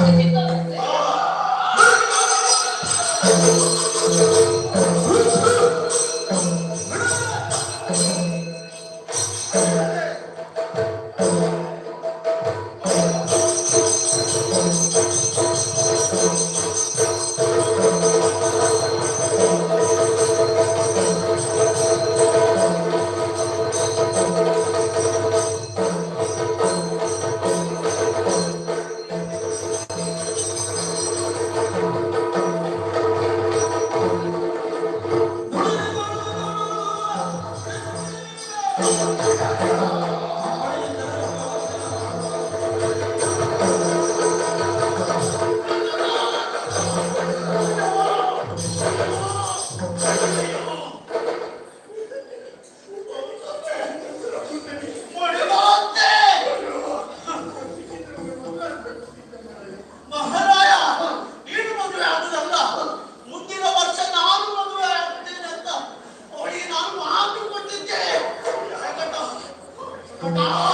음. Oh.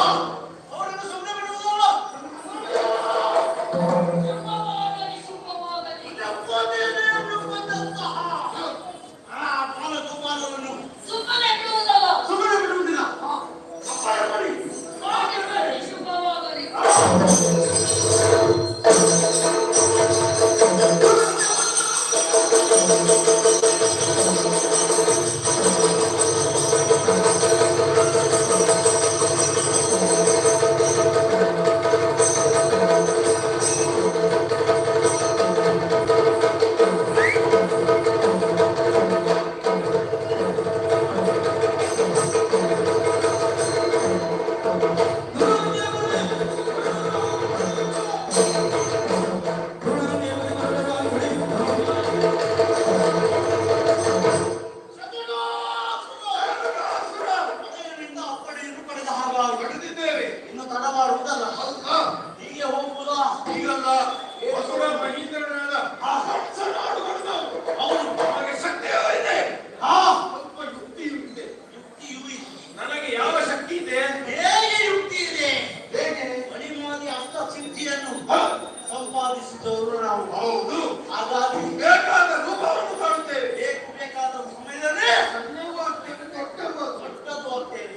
ಸಂಪಾದಿಸಿದವರು ನಾವು ಹೌದು. ಹಾಗಾಗಿ ಬೇಕಾದ ರೂಪವನ್ನು ಕಾಣುತ್ತೇವೆ ಬೇಕು ಬೇಕಾದ ಸಮಯದಲ್ಲಿ ಸಣ್ಣವೂ ಆಗ್ತೇವೆ ದೊಡ್ಡದು ದೊಡ್ಡದು ಆಗ್ತೇವೆ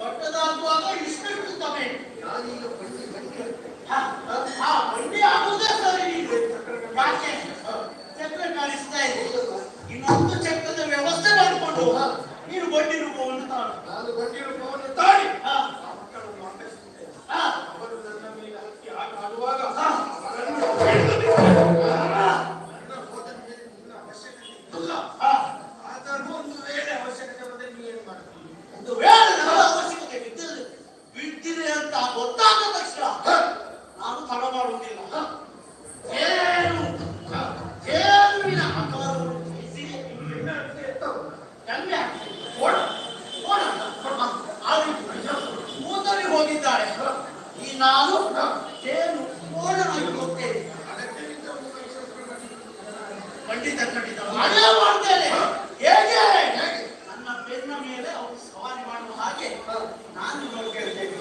ದೊಡ್ಡದಾಗುವಾಗ ಇಷ್ಟೆಷ್ಟು ಸಮಯ. ನಾನೀಗ ಬಂಡಿ ಬಂಡಿ ಆ ಬಂಡಿ ಆಗುವುದೇ ಸರಿ ಯಾಕೆ? ಚಕ್ರ ಕಾಣಿಸ್ತಾ ಇದೆ. ಇನ್ನೊಂದು ಚಕ್ರದ ವ್ಯವಸ್ಥೆ ಮಾಡಿಕೊಂಡು ನೀನು ಬಂಡಿ ರೂಪವನ್ನು ಕಾಣು ನಾನು ಬಂಡಿ ರೂಪ ಈ ನಾನು ಏನು ಪೂರ್ಣವಾಗಿ ಹೋಗ್ತೇನೆ ಖಂಡಿತ ಖಂಡಿತ ಮಾಡ್ತೇನೆ ಹೇಗೆ? ನನ್ನ ಬೆನ್ನ ಮೇಲೆ ಅವರು ಸವಾರಿ ಮಾಡುವ ಹಾಗೆ. ನಾನು ನೋಡ್ಕೊಳ್ತೇನೆ